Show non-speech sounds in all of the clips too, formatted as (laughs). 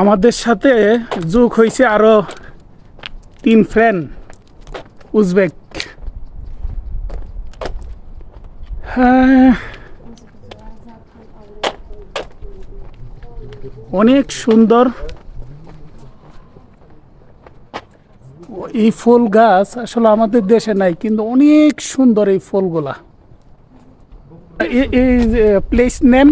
আমাদের সাথে যোগ হয়েছে আরও তিন ফ্রেন্ড, উজবেক। হ্যাঁ। অনেক সুন্দর। এই ফুল গাছ আসলে আমাদের দেশে নাই, কিন্তু অনেক সুন্দর এই ফুলগুলা। এই place name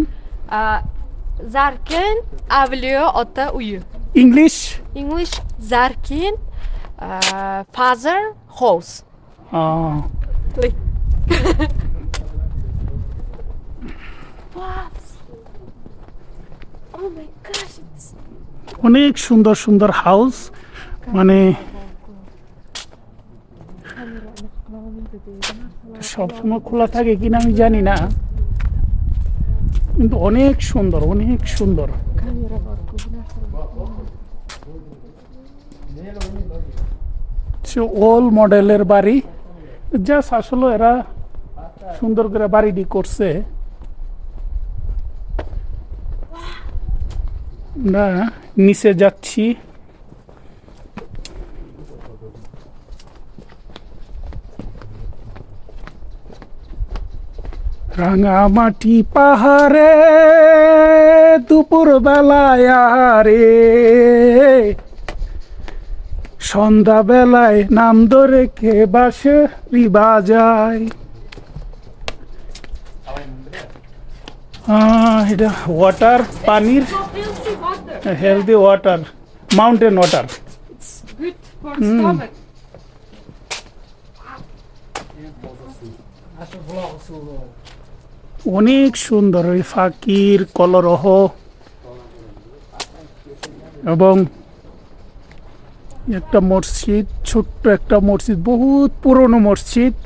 Zarkin avlıyor ota uyu. English English Zarkin uh, father house. Like. What? Oh my gosh, it's অনেক সুন্দর সুন্দর হাউস মানে সবসময় খোলা থাকে কিনা আমি জানি না কিন্তু অনেক সুন্দর অনেক সুন্দর। ওল মডেলের বাড়ি। জাস্ট আসলে এরা সুন্দর করে বাড়িটি করছে। না নিচে যাচ্ছি। রাঙামাটি পাহাড়ে দুপুর বেলায় আরে সন্ধ্যা বেলায় নাম ধরে কে বাসে বাজায়। এটা ওয়াটার পানির? Healthy water mountain water stomach. অনেক সুন্দর ওই ফাঁকির কলরহ। এবং একটা মসজিদ, ছোট্ট একটা মসজিদ, বহুত পুরনো মসজিদ।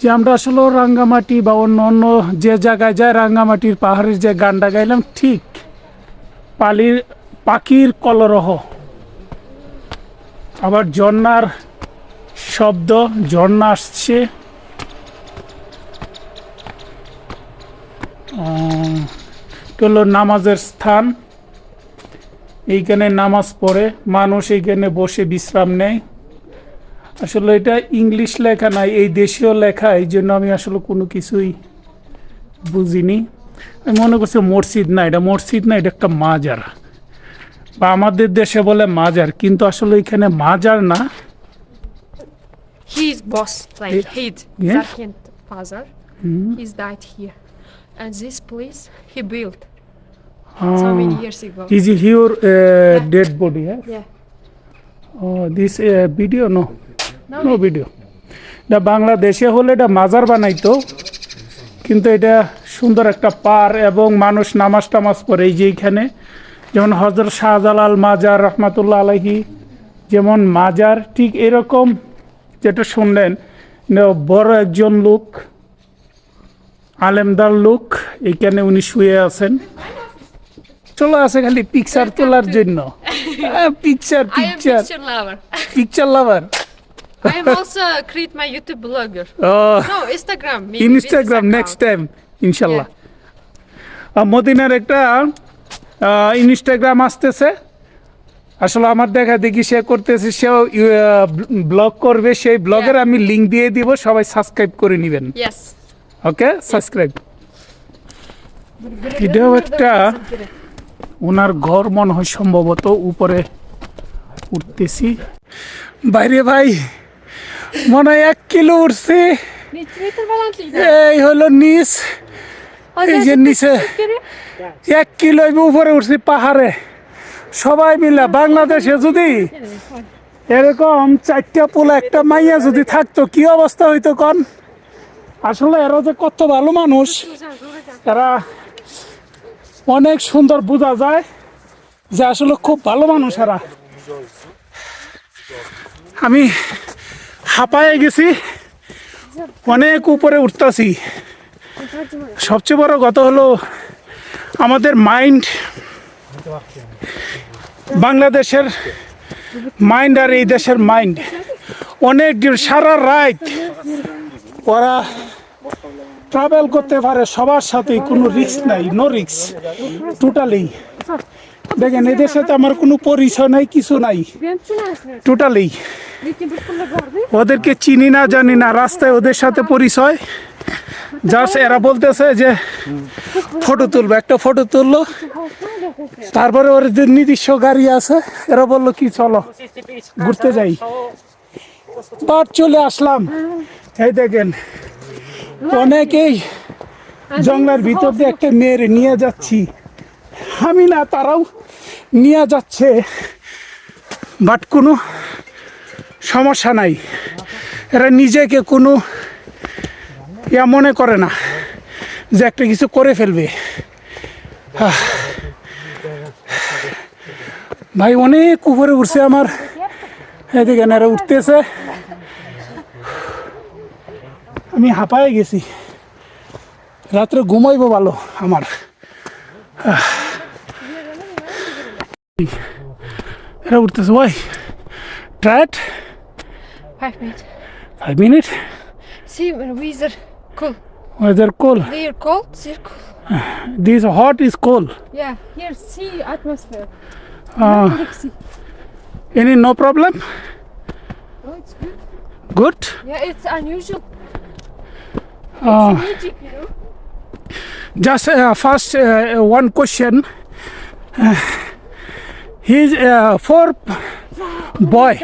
যে আমরা আসলে রাঙ্গামাটি বা অন্য অন্য যে জায়গায় যায় রাঙ্গামাটির পাহাড়ের যে গানটা গাইলাম, ঠিক পালির, পাখির কলরহ। আবার ঝর্ণার শব্দ, ঝর্ণা আসছে। হলো নামাজের স্থান। এইখানে নামাজ পড়ে, মানুষ এইখানে বসে বিশ্রাম নেয়। আসলে এটা ইংলিশ লেখা নাই, এই দেশীয় লেখা, এই জন্য আমি আসলে কোনো কিছুই বুঝিনি। আমি মনে করছি মসজিদ না, এটা মসজিদ না, এটা একটা মাজার। বা আমাদের দেশে বলে মাজার কিন্তু আসলে এখানে মাজার না He's boss, like Yeah. head. Yeah. Zarkin father. He's died here. And this place he built so many years ago. Is here dead body হ্যাঁ Yeah. This video no No, no video এটা বাংলাদেশে হলে এটা মাজার বানাইতো কিন্তু এটা সুন্দর একটা পার এবং মানুষ নামাজ টামাজ পড়ে এই যে এইখানে যেমন হজরত শাহজালাল মাজার রহমাতুল্লাহ আলহি যেমন মাজার ঠিক এরকম যেটা শুনলেন বড় একজন লোক আলেমদার লোক এইখানে উনি শুয়ে আছেন। চলো আছে খালি পিকচার তোলার জন্য। Picture picture picture lover I am also create my YouTube blogger. (laughs) No, Instagram. ইনশাল্লাহ মদিনার একটা ইনস্টাগ্রাম আসতেছে। আসলে আমার দেখা দেখি সে করতেছে সেও ব্লগ করবে সেই ব্লগের আমি লিঙ্ক দিয়ে দিব সবাই সাবস্ক্রাইব করে নেবেন। ওকে সাবস্ক্রাইব এটাও একটা ওনার ঘর মনে হয় সম্ভবত উপরে উঠতেছি। বাইরে ভাই মনে হয় এক কিলো উঠছে। এই হলো নিচ। এই যে নিচে। এক কিলো উপরে উঠছি পাহাড়ে। সবাই মিলে বাংলাদেশে যদি এরকম চারটা পোলা, একটা মাইয়া যদি থাকতো, কি অবস্থা হইতো কন? আসলে এরা যে কত ভালো মানুষ, এরা অনেক সুন্দর বোঝা যায় যে আসলে খুব ভালো মানুষ এরা। আমি হাঁপায়ে গেছি, অনেক উপরে উঠতেছি। সবচেয়ে বড় কথা হলো আমাদের মাইন্ড বাংলাদেশের মাইন্ড আর এই দেশের মাইন্ড অনেক সারা রাত ওরা ট্রাভেল করতে পারে, সবার সাথে কোনো রিস্ক নাই নো রিস্ক টোটালি দেখেন এদের সাথে আমার কোনো পরিচয় নাই, কিছু নাই টোটালি? ওদেরকে চিনি না, জানি না, রাস্তায় ওদের সাথে পরিচয় জাস্ট এরা বলতেছে যে ফটো তুলবো, একটা ফটো তুললো। তারপরে ওর যে নির্দিষ্ট গাড়ি আছে, এরা বলল, কি, চলো, ঘুরতে যাই। বাট চলে আসলাম। এই দেখেন, অনেকেই জঙ্গলের ভিতর দিয়ে একটা মেয়ের নিয়ে যাচ্ছি। আমি না, তারাও নিয়ে যাচ্ছে। বাট কোনো সমস্যা নাই। এরা নিজেকে কোনো ইয়া মনে করে না যে একটা কিছু করে ফেলবে। ভাই অনেক উপরে উঠছে আমার। এদিকে এরা উঠতেছে। আমি হাঁপায়ে গেছি। রাত্রে ঘুমাইবো ভালো আমার। এরা উঠতেছে ভাই। ট্রাট. Five minute when weather Cool. Weather cool. They're cold. They're cool. (sighs) This hot is cold. Yeah, here sea atmosphere. Uh. Any no problem? Oh, it's good. Good. Yeah, it's unusual. Uh, it's magic, you know. Just uh, first uh, uh one question. Uh, he's uh, four boy.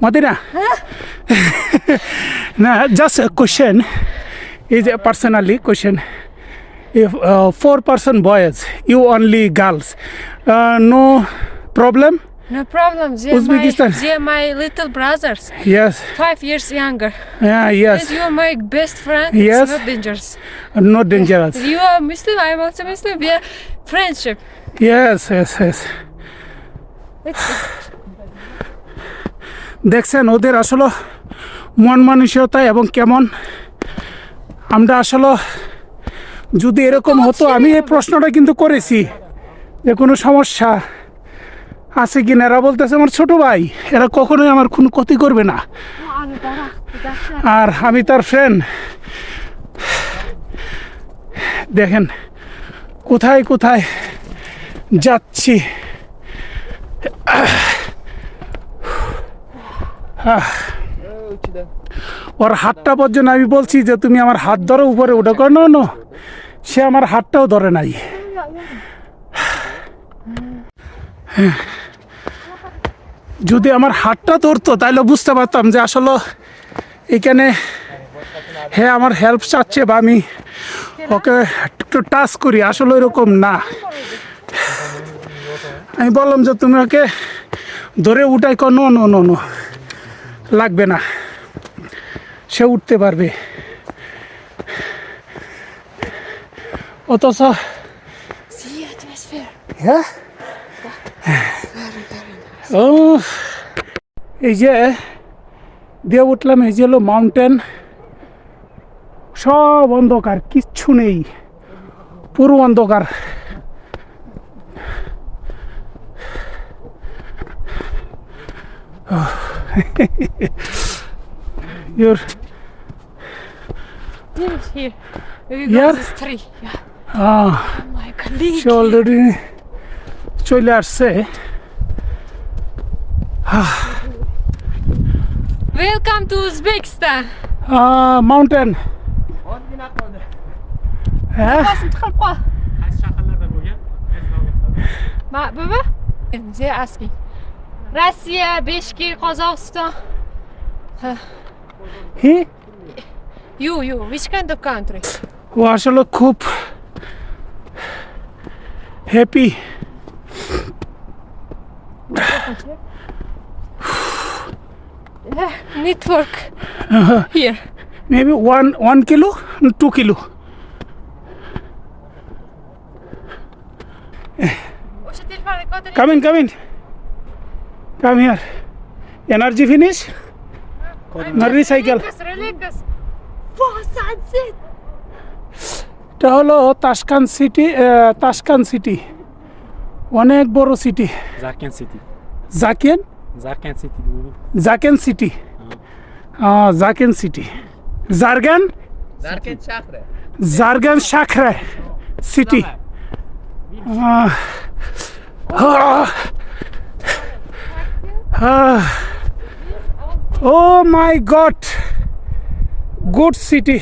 Madina. Huh? (laughs) nah, just a question. Is a personally question. If uh, four person boys, you only girls, uh, no problem. No problem. They're Uzbekistan. My, they're my little brothers, Yes. five years younger. Yeah. And Yes. you're my best friend. Yes. It's not dangerous. Not dangerous. You are Muslim, I'm also Muslim. We are friendship. Yes. Yes. Yes. দেখছেন ওদের আসলে মন মানসিকতা এবং কেমন আমরা আসলে যদি এরকম হতো আমি এই প্রশ্নটা কিন্তু করেছি যে কোনো সমস্যা আছে কি না এরা বলতেছে আমার ছোট ভাই এরা কখনোই আমার কোনো ক্ষতি করবে না। আর আমি তার ফ্রেন্ড দেখেন কোথায় কোথায় যাচ্ছি। ওর হাতটা পর্যন্ত আমি বলছি যে, তুমি আমার হাত ধরো, উপরে উঠে। কর না সে আমার হাতটাও ধরে নাই। যদি আমার হাতটা ধরতো তাহলে বুঝতে পারতাম যে আসলে এখানে হ্যাঁ আমার হেল্প চাচ্ছে বা আমি ওকে একটু টাচ করি, আসলে এরকম না। আমি বললাম যে, তুমি ওকে ধরে উঠাই কর নো নো নো নো, লাগবে না। সে উঠতে পারবে। অথচ হ্যাঁ? ও এই যে দিয়ে উঠলাম এই যে হলো মাউন্টেন সব অন্ধকার কিচ্ছু নেই। পুরো অন্ধকার। You're, (laughs) Here, here. We Yeah? got this tree. Yeah. ah, Oh my colleague. সে অলরেডি চলে আসছে Welcome to Uzbekistan. মাউন্টেন হ্যাঁ Basın tıkırıp Ma, baba? They're asking. Russia, Bishkek, Kazakhstan. He You, you. Which kind of country? ও আসলে খুব happy Yeah, network. Here. Maybe one one kilo two kilo Oşa telefon rekorder. Coming coming come here energy finish না recycle Religas, religas. Wow, sunset. এটা হলো Tuscan city Tuscan city. অনেক বড় city. Zarken City. Zarken City dulu. Zarken city. Zarken city. জারগান. জার্গেন শাখরে city. Oh my God. Good city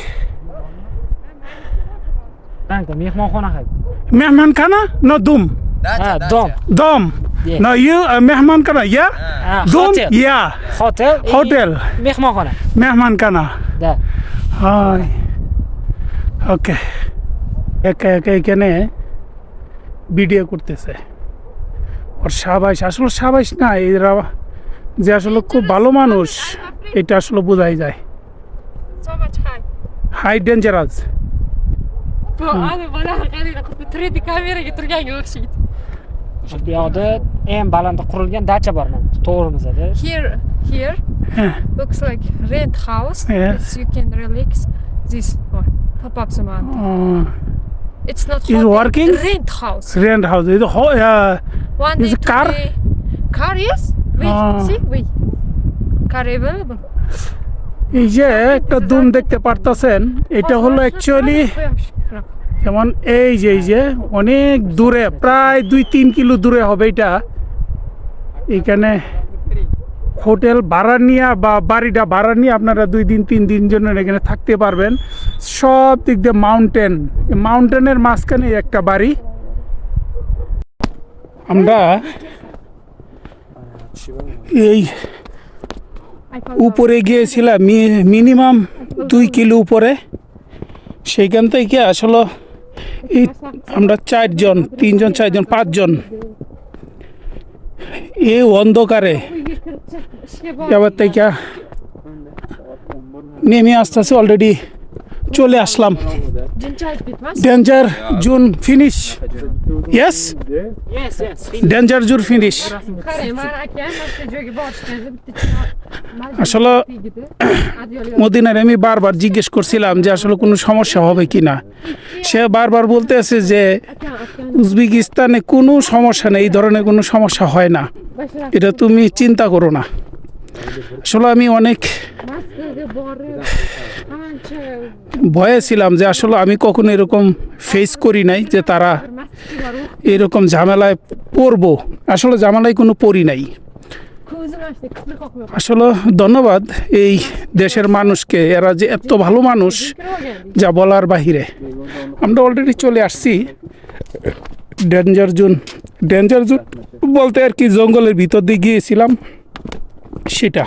uh, mehmonxona yeah Ha, dum hotel. yeah Hotel. и Hotel. Mehmonxona. mehmonxona Da. হয় ওকে একা একা এখানে video করতেছে ওর সাবাইশ আসলে সাবাইশ না এরা যে আসলে খুব ভালো মানুষ এটা আসলে বোঝাই যায় much high. High dangerous. Bu abi bana qaraydi, qizni treddi kameraga turganga o'xshaydi. Bu yoqda eng balandda qurilgan dacha bor mana to'g'rimizda. Here, here looks like red house. Yeah. You can relax this one. Top up the mountain. Oh. It's not hot. Is working? Rent house. Rent house. Is ho uh, one is day, car? Car yes. Wait, oh. see, wait. Car available. এই যে একটা দুম দেখতে পারতেছেন, এটা হলো actually যেমন এই যে এই যে অনেক দূরে, প্রায় দুই তিন কিলো দূরে হবে এটা। এখানে হোটেল ভাড়া নিয়ে বা বাড়িটা ভাড়া নিয়ে আপনারা দুই দিন, তিন দিন জন্য এখানে থাকতে পারবেন। সব দিক দিয়ে মাউন্টেন মাউন্টেনের মাঝখানে একটা বাড়ি। আমরা এই উপরে গিয়েছিলাম মিনিমাম দুই কিলো উপরে। সেইখান থেকে আসলে এই আমরা চারজন, তিনজন, চারজন, পাঁচজন। এই অন্ধকারে এবার থেকে নেমে আসতেছে অলরেডি চলে আসলাম। Danger zone finish yes Yes, yes. Danger zone finish আসলে মদিনার আমি বারবার জিজ্ঞেস করছিলাম যে আসলে কোনো সমস্যা হবে কি না সে বারবার বলতে আছে যে উজবেকিস্তানে কোনো সমস্যা নেই এই ধরনের কোনো সমস্যা হয় না। এটা তুমি চিন্তা করো না। আসলে আমি অনেক ভয়ে ছিলাম যে আসলে আমি কখনো এরকম ফেস করি নাই যে তারা এরকম ঝামেলায় পড়ব। আসলে ঝামেলায় কোনো পড়ি নাই। আসলে ধন্যবাদ এই দেশের মানুষকে, এরা যে এত ভালো মানুষ, যা বলার বাহিরে। আমরা অলরেডি চলে আসছি। ডেঞ্জার জোন ডেঞ্জার জোন বলতে আর কি জঙ্গলের ভিতর দিয়ে গিয়েছিলাম। সেটা।